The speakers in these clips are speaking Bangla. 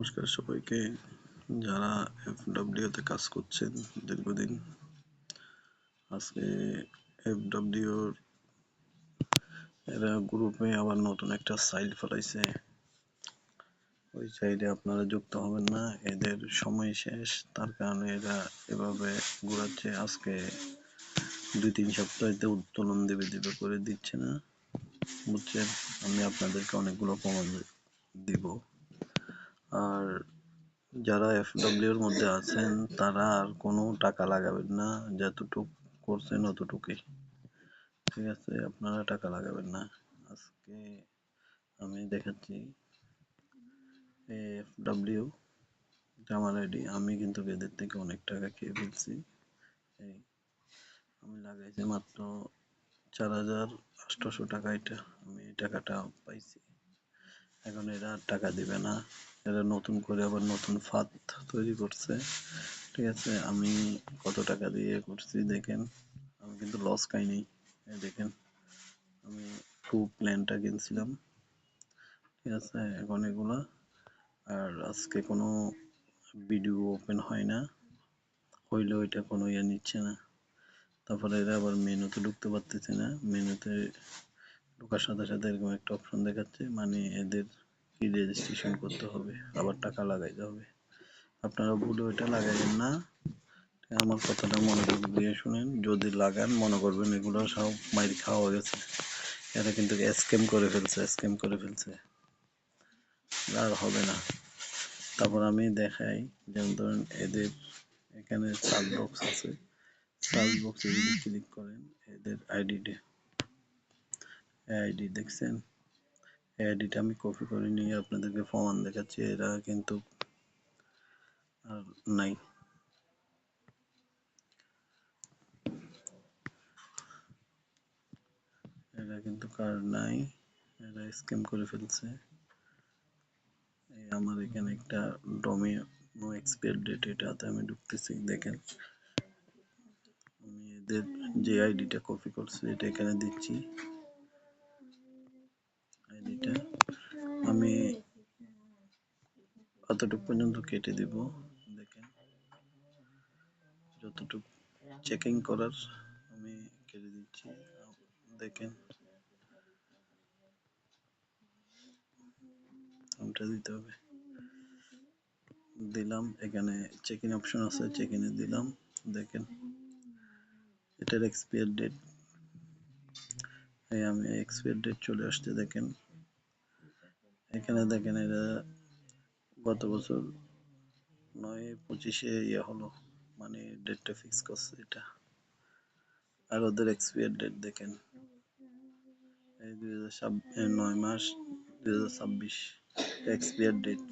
নমস্কার সবাইকে। যারা এফ তে কাজ করছেন দীর্ঘদিন, আজকে এফ এফডব্লিউর এরা গ্রুপে আবার নতুন একটা সাইট ফেলাইছে। ওই সাইডে আপনারা যুক্ত হবেন না, এদের সময় শেষ। তার কারণে এরা এভাবে ঘোরাচ্ছে। আজকে দুই তিন সপ্তাহতে উত্তোলন দেবে দেবে করে দিচ্ছে না। বুঝছেন? আমি আপনাদেরকে অনেকগুলো প্রমাণ দিব। আর যারা এফডব্লিউ এর মধ্যে আছেন, তারা আর কোনো টাকা লাগাবেন না। যতটুক করছেন অতটুকুই। ঠিক আছে, আপনারা টাকা লাগাবেন না। আজকে আমি দেখাচ্ছি এফডব্লিউ আমার আইডি আমি কিন্তু এদের থেকে অনেক টাকা খেয়ে ফেলছি। এই, আমি লাগাইছি মাত্র চার হাজার আটশোশো টাকা এটা। আমি এই টাকাটা পাইছি। এখন এরা আর টাকা দিবে না। এরা নতুন করে আবার নতুন ফাঁদ তৈরি করছে। ঠিক আছে, আমি কত টাকা দিয়ে করছি দেখেন। আমি কিন্তু লস খাইনি। দেখেন, আমি টু প্ল্যানটা কিনছিলাম। ঠিক আছে, এখন এগুলা। আর আজকে কোনো ভিডিও ওপেন হয় না। হইলেও এটা কোনো ইয়ে নিচ্ছে না। তারপরে এরা আবার মেনুতে ঢুকতে পারতেছে না। মেনুতে ঢোকার সাথে সাথে এরকম একটা অপশন দেখাচ্ছে মানে এদের কি রেজিস্ট্রেশন করতে হবে, আবার টাকা লাগাইতে হবে। আপনারা ভুলে ওইটা লাগাইবেন না। আমার কথাটা মনোযোগ দিয়ে শুনেন, যদি লাগান, মনে করবেন এগুলো সব মাইর খাওয়া গেছে। এরা কিন্তু স্ক্যাম করে ফেলছে স্ক্যাম করে ফেলছে। আর হবে না। তারপর আমি দেখাই, যেমন ধরেন এদের এখানে সার্চ বক্স আছে। সার্চ বক্সে যদি ক্লিক করেন, এদের আইডিটা আইডি দেখছেন? আইডিটা আমি কপি করে নিয়ে আপনাদেরকে প্রমাণ দেখাচ্ছি, এরা কিন্তু আর নাই। এরা কিন্তু কার নাই? এরা স্ক্যাম করে ফেলছে। আমার এখানে একটা ডোমিনো এক্সপায়ার ডেট এটাতে আমি ঢুকতেছি, দেখেন। আমি এদের যে আইডিটা কপি করছি, এটা এখানে দিচ্ছি। আইডিটা আমি অতটুকু পর্যন্ত কেটে দিব, দেখেন। যতটুকু চেকিং করার আমি কেটে দিচ্ছি। দেখেন। দিতে হবে। দিলাম, এখানে চেক ইন অপশন আছে চেক ইনে দিলাম। দেখেন। এটার এক্সপায়ার ডেট এই আমি এক্সপায়ার ডেট চলে আসছে, দেখেন। এখানে দেখেন এটা গত বছর নয়, পঁচিশে ইয়ে হলো মানে ডেটটা ফিক্স করছে এটা। আর ওদের এক্সপায়ার ডেট দেখেন, এই দুই হাজার নয় মাস, দুই হাজার ছাব্বিশ এক্সপায়ার ডেট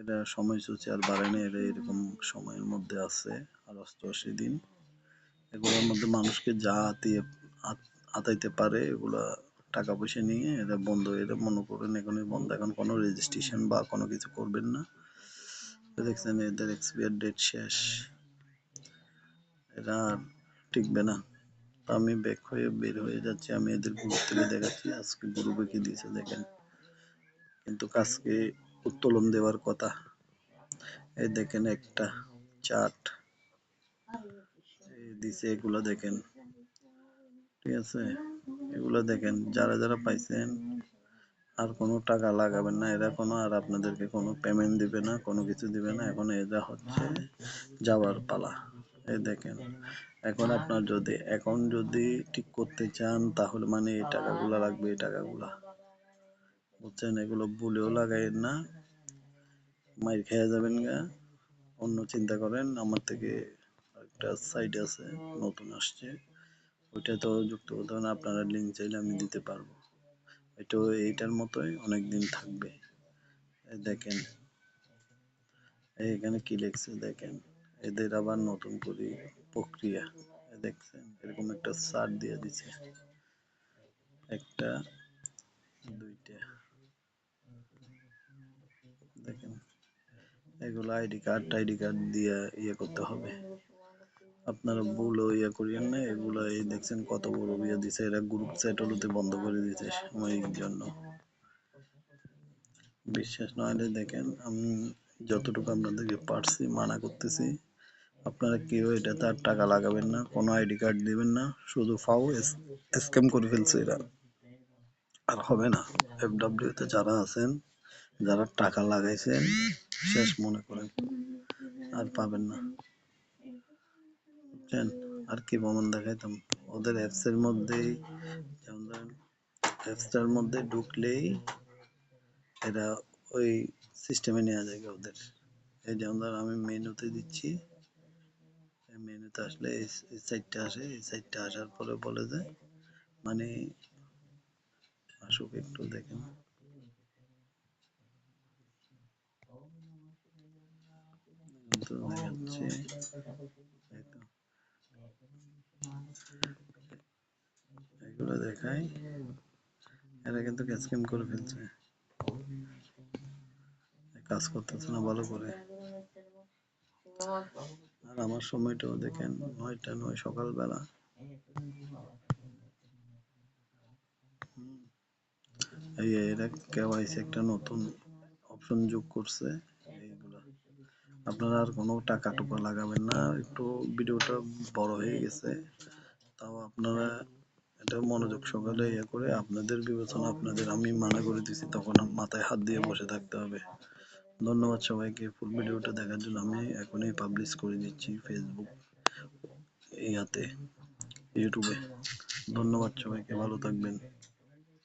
এটা সময়সূচি আর বাড়ে না, এটা এরকম সময়ের মধ্যে আছে, আর অষ্টআশি দিন। এগুলোর মধ্যে মানুষকে যা আতিয়ে আতাইতে পারে, এগুলা টাকা পয়সা নিয়ে এরা বন্ধ, এরা মনে করেন এখনই বন্ধ, এখন কোনো রেজিস্ট্রেশন বা কোনো কিছু করবেন না। দেখছেন এদের এক্সপায়ার ডেট শেষ। এরা আর টিকবে না। আমি ব্যাক হয়ে বের হয়ে যাচ্ছি, আমি এদের গ্রুপ থেকে দেখাচ্ছি, আজকে গ্রুপে কি দিয়েছে দেখেন। কিন্তু কাজকে উত্তোলন দেওয়ার কথা। এই দেখেন একটা চার্ট দিছে এগুলো দেখেন। ঠিক আছে? এগুলো দেখেন, যারা যারা পাইছেন, আর কোনো টাকা লাগাবেন না। এরা কোনো, আর আপনাদেরকে কোনো পেমেন্ট দিবে না, কোনো কিছু দিবে না। এখন এরা হচ্ছে, যাওয়ার পালা। এই দেখেন, এখন আপনার যদি, এখন যদি ঠিক করতে চান, তাহলে মানে এই টাকাগুলো লাগবে, এই টাকাগুলা। বুঝছেন? এগুলো ভুলেও লাগাইন না। মাইর খেয়ে যাবেন গা। অন্য চিন্তা করেন, আমার থেকে একটা সাইট আছে, নতুন আসছে। ওইটা তো যুক্ত করতে আপনারা লিঙ্ক চাইলে আমি দিতে পারব। এটাও এইটার মতোই অনেক দিন থাকবে দেখেন এখানে কি লিখছে দেখেন, এদের আবার নতুন করে প্রক্রিয়া। দেখছেন, এরকম একটা সার দিয়ে দিছে। একটা, দুইটা। দেখেন, এগুলো আইডি কার্ড টাইডি কার্ড দিয়ে ইয়ে করতে হবে। আপনারা ভুলও ইয়ে করিয়েন না এগুলো এই দেখছেন কত বড় বিয়ে দিছে, এরা গ্রুপ চ্যাট হলুতে বন্ধ করে দিতে সাময়িক জন্য। বিশ্বাস না হলে দেখেন, আমি যতটুকু আপনাদেরকে পারছি, মানা করতেছি, আপনারা কেউ এটাতে আর টাকা লাগাবেন না, কোনো আইডি কার্ড দিবেন না, শুধু ফাও স্ক্যাম করে ফেলছে এরা। আর হবে না এফডাব্লিউ তে যারা আছেন, যারা টাকা লাগাইছেন, শেষ মনে করেন, আর পাবেন না। বুঝছেন আর কি প্রমাণ দেখাইতাম। ওদের অ্যাপস এর মধ্যেই, যেমন ধরেন অ্যাপসটার মধ্যে ঢুকলেই এরা ওই সিস্টেমে নেওয়া যায় ওদের। এই যেমন ধর, আমি মেনুতে দিচ্ছি মেনুতে আসলে এই সাইডটা আসে, এই সাইডটা আসার পরে বলে যে মানে আসুক একটু দেখেন দেখাচ্ছে। এগুলো দেখাই। এরা কিন্তু স্ক্যাম করে ফেলছে। কাজ করতেছে না ভালো করে। আর আমার সময়টাও দেখেন নয়টা নয়, সকালবেলা। এই এরা কেওয়াইসি একটা নতুন অপশন যোগ করছে। আপনারা আর কোনো টাকা টুকা লাগাবেন না। একটু ভিডিওটা বড় হয়ে গেছে। তাও আপনারা এটা মনোযোগ সকালে ইয়ে করে আপনাদের বিবেচনা, আপনাদের আমি মানা করে দিছি, তখন মাথায় হাত দিয়ে বসে থাকতে হবে। ধন্যবাদ সবাইকে। ফুল ভিডিওটা দেখার জন্য আমি এখনই পাবলিশ করে দিচ্ছি ফেসবুক ইয়াতে ইউটিউবে ধন্যবাদ সবাইকে। ভালো থাকবেন।